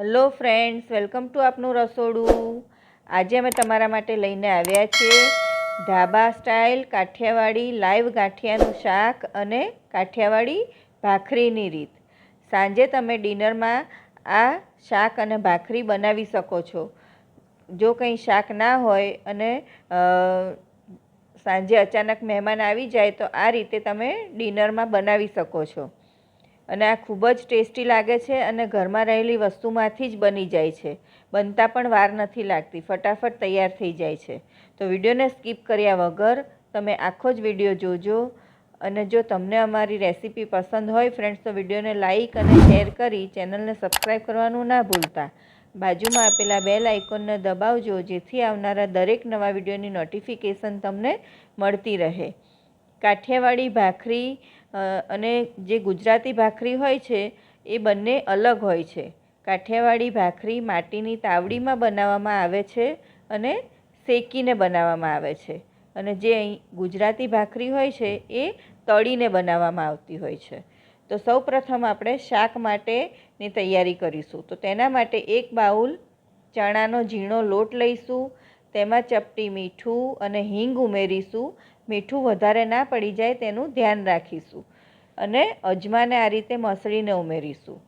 Hello friends welcome to આપનું રસોડું. આજે અમે તમારા માટે લઈને આવ્યા છીએ ઢાબા સ્ટાઇલ કાઠિયાવાડી લાઈવ ગાંઠિયાનું શાક અને કાઠિયાવાડી ભાખરીની રીત. સાંજે તમે ડિનરમાં આ શાક અને ભાખરી બનાવી શકો છો. જો કંઈ શાક ના હોય અને સાંજે અચાનક મહેમાન આવી જાય તો આ રીતે તમે ડિનરમાં બનાવી શકો છો. અને આ ખૂબ જ ટેસ્ટી લાગે છે અને ઘરમાં રહેલી વસ્તુમાંથી જ બની જાય છે. બનતા પણ વાર નથી લાગતી, ફટાફટ તૈયાર થઈ જાય છે. તો વિડીયોને સ્કીપ કર્યા વગર તમે આખો જ વીડિયો જોજો અને જો તમને અમારી રેસીપી પસંદ હોય ફ્રેન્ડ્સ, તો વિડીયોને લાઇક અને શેર કરી ચેનલને સબસ્ક્રાઈબ કરવાનું ના ભૂલતા. બાજુમાં આપેલા બેલ આઇકોનને દબાવજો, જેથી આવનારા દરેક નવા વિડીયોની નોટિફિકેશન તમને મળતી રહે. કાઠિયાવાડી ભાખરી અને જે ગુજરાતી ભાખરી હોય છે, એ બંને અલગ હોય છે. કાઠિયાવાડી ભાખરી માટીની તાવડીમાં બનાવવામાં આવે છે અને શેકીને બનાવવામાં આવે છે. અને જે અહીં ગુજરાતી ભાખરી હોય છે, એ તળીને બનાવવામાં આવતી હોય છે. તો સૌ પ્રથમ આપણે શાક માટેની તૈયારી કરીશું. તો તેના માટે એક બાઉલ ચણાનો ઝીણો લોટ લઈશું, તેમાં ચપટી મીઠું અને હિંગ ઉમેરીશું મીઠું વધારે ના પડી જાય તેનું ધ્યાન રાખીશું અને અજમાને આ રીતે મસળીને ઉમેરીશું.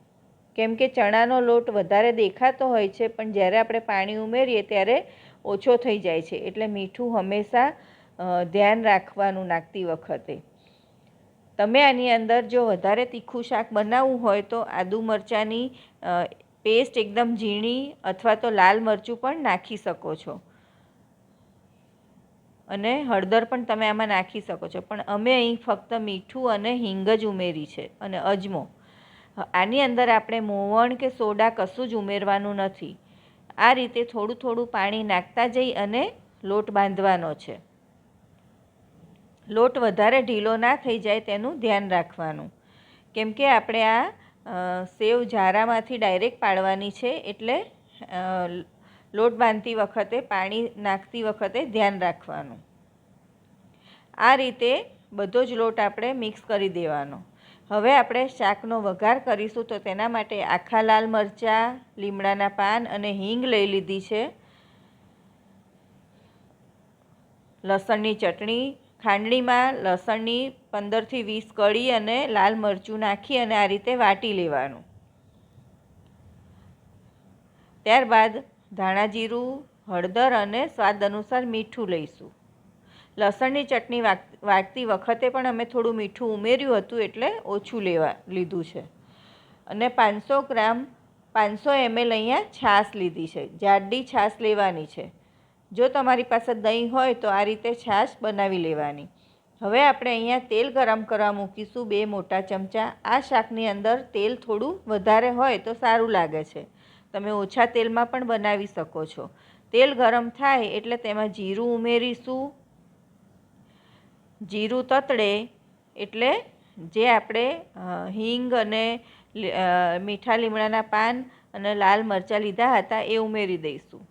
કેમ કે ચણાનો લોટ વધારે દેખાતો હોય છે, પણ જ્યારે આપણે પાણી ઉમેરીએ ત્યારે ઓછો થઈ જાય છે, એટલે મીઠું હંમેશા ધ્યાન રાખવાનું નાખતી વખતે. તમે આની અંદર જો વધારે તીખું શાક બનાવવું હોય તો આદુ મરચાંની પેસ્ટ એકદમ ઝીણી અથવા તો લાલ મરચું પણ નાખી શકો છો. અને હળદર પણ તમે આમાં નાખી શકો છો. પણ અમે અહીં ફક્ત મીઠું અને હિંગ જ ઉમેરી છે અને અજમો. આની અંદર આપણે મોવણ કે સોડા કશું જ ઉમેરવાનું નથી. આ રીતે થોડું થોડું પાણી નાખતા જઈ અને લોટ બાંધવાનો છે. લોટ વધારે ઢીલો ના થઈ જાય તેનું ધ્યાન રાખવાનું. કેમ કે આપણે આ સેવ ઝારામાંથી ડાયરેક્ટ પાડવાની છે એટલે લોટ બાંધતી વખતે, પાણી નાખતી વખતે ધ્યાન રાખવાનું. આ રીતે બધો જ લોટ આપણે મિક્સ કરી દેવાનો. હવે આપણે શાકનો વઘાર કરીશું તો તેના માટે આખા લાલ મરચાં, લીમડાના પાન અને હિંગ લઈ લીધી છે. લસણની ચટણી, ખાંડણીમાં લસણની પંદરથી વીસ કળી અને લાલ મરચું નાખી અને આ રીતે વાટી લેવાનું. ત્યારબાદ ધાણા જીરું, હળદર અને સ્વાદ અનુસાર મીઠું લઈશું. લસણની ચટણી વાટતી વખતે પણ અમે થોડું મીઠું ઉમેર્યું હતું એટલે ઓછું લેવા, લીધું છે. અને પાંચસો ગ્રામ, પાંચસો એમએલ અહીંયા છાશ લીધી છે. જાડી છાશ લેવાની છે. જો તમારી પાસે દહીં હોય તો આ રીતે છાશ બનાવી લેવાની. હવે આપણે અહીંયા તેલ ગરમ કરવા મૂકીશું બે મોટા ચમચા. આ શાકની અંદર તેલ થોડું વધારે હોય તો સારું લાગે છે. તમે ઓછા તેલમાં પણ બનાવી શકો છો. તેલ ગરમ થાય એટલે તેમાં જીરું ઉમેરીશું. જીરું તતડે એટલે જે આપણે હિંગ અને મીઠા લીમડાના પાન અને લાલ મરચાં લીધા હતા એ ઉમેરી દઈશું.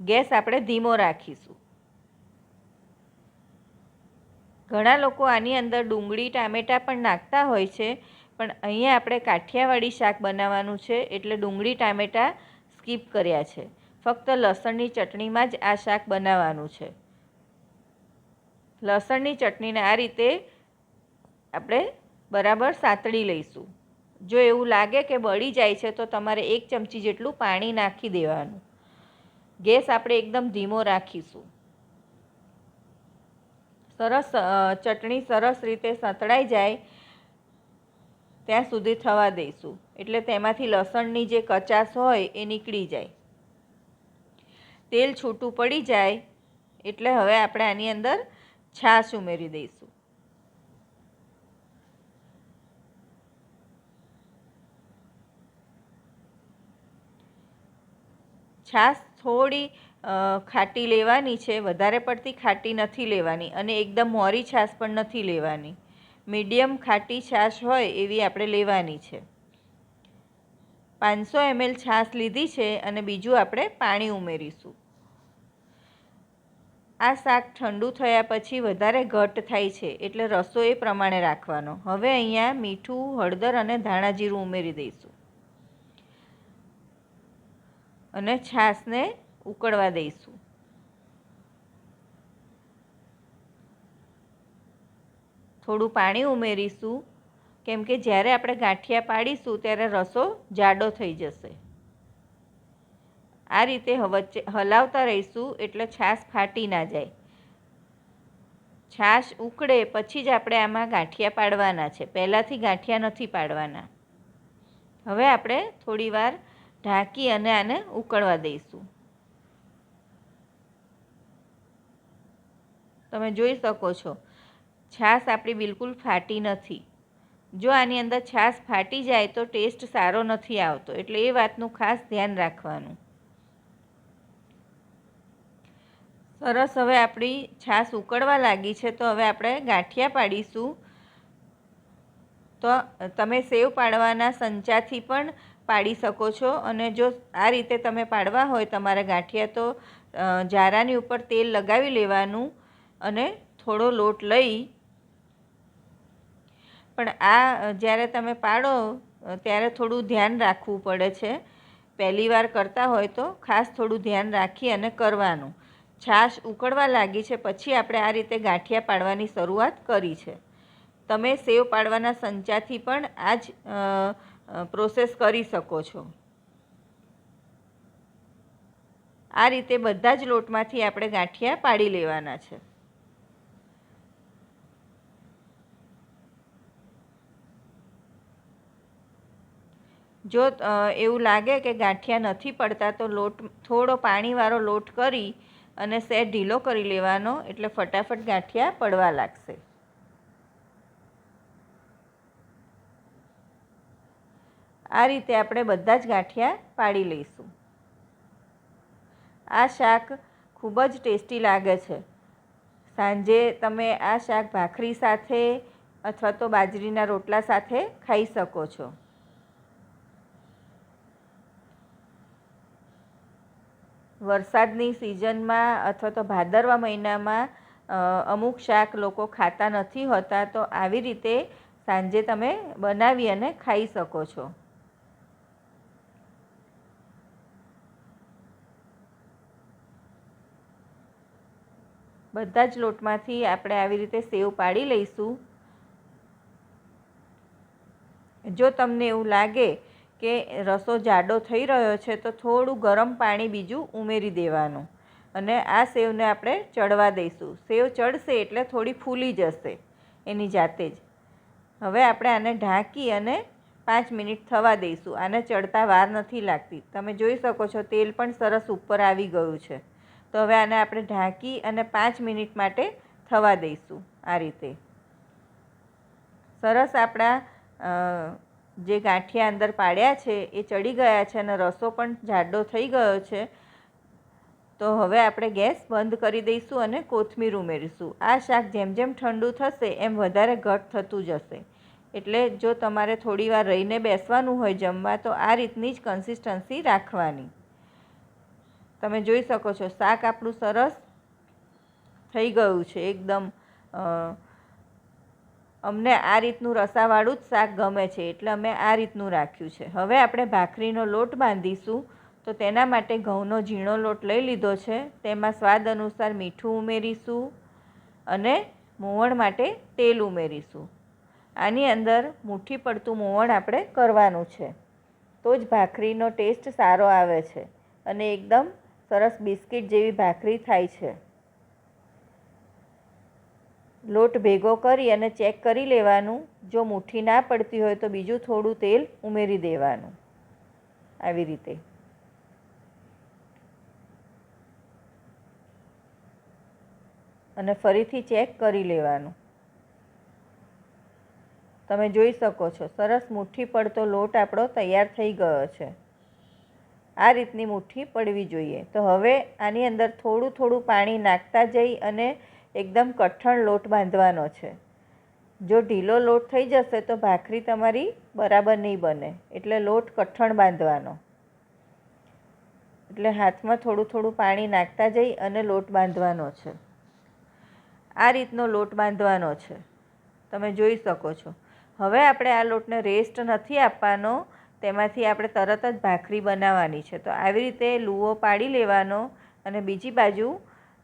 ગેસ આપણે ધીમો રાખીશું. ઘણા લોકો આની અંદર ડુંગળી, ટામેટાં પણ નાખતા હોય છે. પણ અહીંયા આપણે કાઠિયાવાડી શાક બનાવવાનું છે એટલે ડુંગળી, ટામેટાં સ્કીપ કર્યા છે. ફક્ત લસણની ચટણીમાં જ આ શાક બનાવવાનું છે. લસણની ચટણીને આ રીતે આપણે બરાબર સાંતળી લઈશું. જો એવું લાગે કે બળી જાય છે, તો તમારે એક ચમચી જેટલું પાણી નાખી દેવાનું. ગેસ આપણે એકદમ ધીમો રાખીશું. સરસ ચટણી સરસ રીતે સંતળાઈ જાય ત્યાં સુધી થવા દઈશું. એટલે તેમાંથી લસણની જે કચાશ હોય એ નીકળી જાય. તેલ છૂટું પડી જાય, એટલે હવે આપણે આની અંદર છાશ ઉમેરી દઈશું. છાશ થોડી ખાટી લેવાની છે, વધારે પડતી ખાટી નથી લેવાની અને એકદમ મોરી છાશ પણ નથી લેવાની. મીડિયમ ખાટી છાશ હોય એવી આપણે લેવાની છે. પાંચસો એમએલ છાશ લીધી છે અને બીજું આપણે પાણી ઉમેરીશું. આ શાક ઠંડુ થયા પછી વધારે ઘટ થાય છે એટલે રસો એ પ્રમાણે રાખવાનો. હવે અહીંયા મીઠું, હળદર અને ધાણા જીરું ઉમેરી દઈશું. અને છાશને ઉકળવા દઈશું. થોડું પાણી ઉમેરીશું. કેમ કે જ્યારે આપણે ગાંઠિયા પાડીશું ત્યારે રસો જાડો થઈ જશે. આ રીતે વચ્ચે હલાવતા રહીશું એટલે છાશ ફાટી ના જાય. છાશ ઉકળે પછી જ આપણે આમાં ગાંઠિયા પાડવાના છે. પહેલાંથી ગાંઠિયા નથી પાડવાના. હવે આપણે થોડીવાર ઢાંકી અને આને ઉકળવા દઈશું. તમે જોઈ શકો છો. છાશ આપણી બિલકુલ ફાટી નથી. જો આની અંદર છાશ ફાટી જાય તો ટેસ્ટ સારો નથી આવતો, એટલે એ વાતનું ખાસ ધ્યાન રાખવાનું. સરસ, હવે આપણી છાશ ઉકળવા લાગી છે, તો હવે આપણે ગાંઠિયા પાડીશું. તો તમે સેવ પાડવાના સંચાથી પણ પાડી શકો છો, અને જો આ રીતે તમે પાડવા હોય તમારા ગાંઠિયા, તો જારાની ઉપર તેલ લગાવી લેવાનું અને થોડો લોટ લઈ પણ આ જ્યારે તમે પાડો ત્યારે થોડું ધ્યાન રાખવું પડે છે. પહેલી વાર કરતા હોય તો ખાસ થોડું ધ્યાન રાખી અને કરવાનું. છાશ ઉકળવા લાગી છે પછી આપણે આ રીતે ગાંઠિયા પાડવાની શરૂઆત કરી છે. તમે સેવ પાડવાના સંચાથી પણ આ જ પ્રોસેસ કરી શકો છો. આ રીતે બધા જ લોટમાંથી આપણે ગાંઠિયા પાડી લેવાના છે. જો એવું લાગે કે ગાંઠિયા નથી પડતા, તો લોટ, થોડો પાણીવાળો લોટ કરી અને સેટ ઢીલો કરી લેવાનો, એટલે ફટાફટ ગાંઠિયા પડવા લાગશે. આ રીતે આપણે બધા જ ગાંઠિયા પાડી લઈશું. આ શાક ખૂબ જ ટેસ્ટી લાગે છે. સાંજે તમે આ શાક ભાખરી સાથે અથવા તો બાજરીના રોટલા સાથે ખાઈ શકો છો. વરસાદની સિઝનમાં અથવા તો ભાદરવા મહિનામાં અમુક શાક લોકો ખાતા નથી હોતા, તો આવી રીતે સાંજે તમે બનાવી અને ખાઈ શકો છો. બધા જ લોટમાંથી આપણે આવી રીતે સેવ પાડી લઈશું. જો તમને એવું લાગે કે રસો જાડો થઈ રહ્યો છે તો થોડું ગરમ પાણી બીજું ઉમેરી દેવાનું. અને આ સેવને આપણે ચડવા દઈશું. સેવ ચડશે એટલે થોડી ફૂલી જશે એની જાતે જ. હવે આપણે આને ઢાંકી અને પાંચ મિનિટ થવા દઈશું. આને ચડતા વાર નથી લાગતી. તમે જોઈ શકો છો તેલ પણ સરસ ઉપર આવી ગયું છે. તો હવે આને આપણે ઢાંકી અને પાંચ મિનિટ માટે થવા દઈશું આ રીતે. સરસ આપણા જે ગાંઠિયા અંદર પાડ્યા છે, એ ચડી ગયા છે અને રસો પણ જાડો થઈ ગયો છે. તો હવે આપણે ગેસ બંધ કરી દઈશું અને કોથમીર ઉમેરીશું. આ શાક જેમ જેમ ઠંડુ થશે, એમ વધારે ઘટ થતું જશે. એટલે જો તમારે થોડીવાર રહીને બેસવાનું હોય જમવા, તો આ રીતની જ કન્સિસ્ટન્સી રાખવાની. તમે જોઈ શકો છો, શાક આપણું સરસ થઈ ગયું છે, એકદમ અમને આ રીતનું રસાવાળું જ શાક ગમે છે, એટલે અમે આ રીતનું રાખ્યું છે. હવે આપણે ભાખરીનો લોટ બાંધીશું, તો તેના માટે ઘઉંનો ઝીણો લોટ લઈ લીધો છે. તેમાં સ્વાદ અનુસાર મીઠું ઉમેરીશું અને મોવણ માટે તેલ ઉમેરીશું. આની અંદર મુઠ્ઠી પડતું મોવણ આપણે કરવાનું છે. તો જ ભાખરીનો ટેસ્ટ સારો આવે છે અને એકદમ સરસ બિસ્કિટ જેવી ભાખરી થાય છે. લોટ ભેગો કરી અને ચેક કરી લેવાનું. જો મુઠ્ઠી ના પડતી હોય તો બીજું થોડું તેલ ઉમેરી દેવાનું. આવી રીતે. અને ફરીથી ચેક કરી લેવાનું. તમે જોઈ શકો છો, સરસ મુઠ્ઠી પડતો લોટ આપણો તૈયાર થઈ ગયો છે. આ રીતની મુઠ્ઠી પડવી જોઈએ. તો હવે આની અંદર થોડું થોડું પાણી નાખતા જઈ અને એકદમ કઠણ લોટ બાંધવાનો છે. જો ઢીલો લોટ થઈ જશે તો ભાખરી તમારી બરાબર નહીં બને, એટલે લોટ કઠણ બાંધવાનો. એટલે હાથમાં થોડું થોડું પાણી નાખતા જઈ અને લોટ બાંધવાનો છે. આ રીતનો લોટ બાંધવાનો છે. તમે જોઈ શકો છો. હવે આપણે આ લોટને રેસ્ટ નથી આપવાનો, તેમાંથી આપણે તરત જ ભાખરી બનાવવાની છે. તો આવી રીતે લૂવો પાડી લેવાનો અને બીજી બાજુ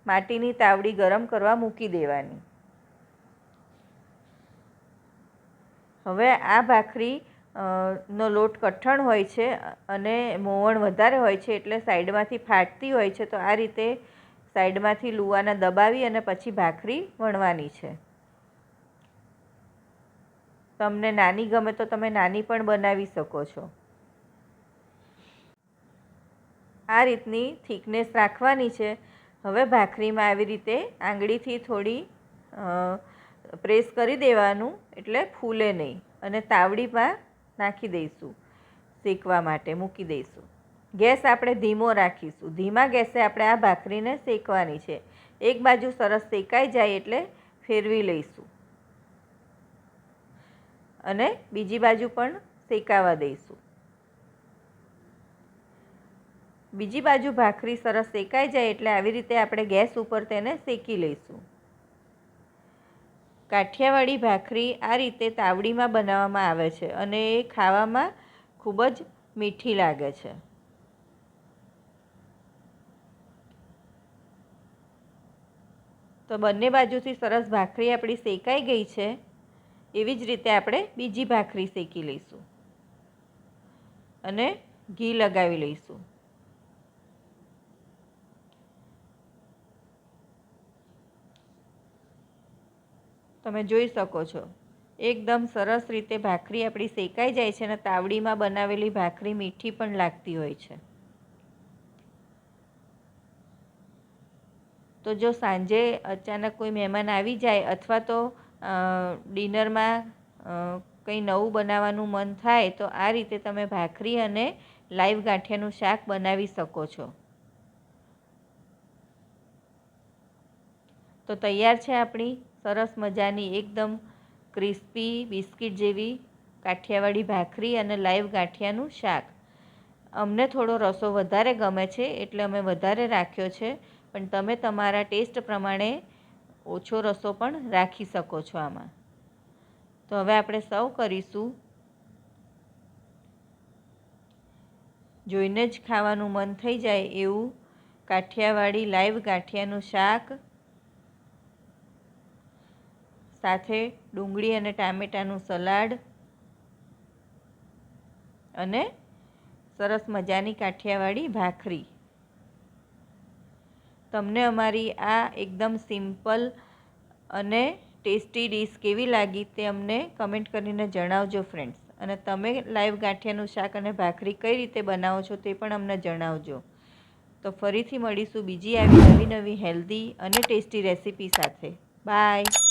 માટીની તાવડી ગરમ કરવા મૂકી દેવાની. હવે આ ભાખરી નો લોટ કઠણ હોય છે અને મોવણ વધારે હોય છે એટલે સાઈડમાંથી ફાટતી હોય છે, તો આ રીતે સાઈડમાંથી લુવાના દબાવી અને પછી ભાખરી વણવાની છે. તમને નાની ગમે તો તમે નાની પણ બનાવી શકો છો. આ રીતની થિકનેસ રાખવાની છે. હવે ભાખરીમાં આવી રીતે આંગળીથી થોડી પ્રેસ કરી દેવાનું એટલે ફૂલે નહીં અને તાવડીમાં નાખી દઈશું શેકવા માટે, મૂકી દઈશું. ગેસ આપણે ધીમો રાખીશું. ધીમા ગેસે આપણે આ ભાખરીને શેકવાની છે. એક બાજુ સરસ શેકાઈ જાય એટલે ફેરવી લઈશું. અને બીજી બાજુ પણ શેકાવા દઈશું. બીજી બાજુ ભાખરી સરસ શેકાઈ જાય એટલે આવી રીતે આપણે ગેસ ઉપર તેને શેકી લઈશું. કાઠિયાવાડી ભાખરી આ રીતે તાવડીમાં બનાવવામાં આવે છે અને એ ખાવામાં ખૂબ જ મીઠી લાગે છે. તો બંને બાજુથી સરસ ભાખરી આપણી શેકાઈ ગઈ છે. એવી જ રીતે આપણે બીજી ભાખરી શેકી લઈશું. અને ઘી લગાવી લઈશું. તમે જોઈ શકો છો. એકદમ સરસ રીતે ભાખરી આપણી શેકાઈ જાય છે અને તાવડીમાં બનાવેલી ભાખરી મીઠી પણ લાગતી હોય છે. તો જો સાંજે અચાનક કોઈ મહેમાન આવી જાય અથવા તો ડિનરમાં કંઈ નવું બનાવવાનું મન થાય તો આ રીતે તમે ભાખરી અને લાઈવ ગાંઠિયાનું શાક બનાવી શકો છો. તો તૈયાર છે આપણી સરસ મજાની એકદમ ક્રિસ્પી બિસ્કિટ જેવી કાઠિયાવાડી ભાખરી અને લાઈવ ગાંઠિયાનું શાક. અમને થોડો રસો વધારે ગમે છે એટલે અમે વધારે રાખ્યો છે, પણ તમે તમારા ટેસ્ટ પ્રમાણે ઓછો રસો પણ રાખી શકો છો આમાં. તો હવે આપણે સર્વ કરીશું. જોઈને જ ખાવાનું મન થઈ જાય એવું કાઠિયાવાડી લાઈવ ગાંઠિયાનું શાક સાથે ડુંગળી અને ટામેટાનું સલાડ અને સરસ મજાની કાઠિયાવાડી ભાખરી. તમને અમારી આ એકદમ સિમ્પલ અને ટેસ્ટી ડીશ કેવી લાગી તે અમને કમેન્ટ કરીને જણાવજો ફ્રેન્ડ્સ. અને તમે લાઈવ ગાંઠિયાનું શાક અને ભાખરી કઈ રીતે બનાવો છો તે પણ અમને જણાવજો. તો ફરીથી મળીશું બીજી આવી નવી નવી હેલ્ધી અને ટેસ્ટી રેસીપી સાથે. બાય.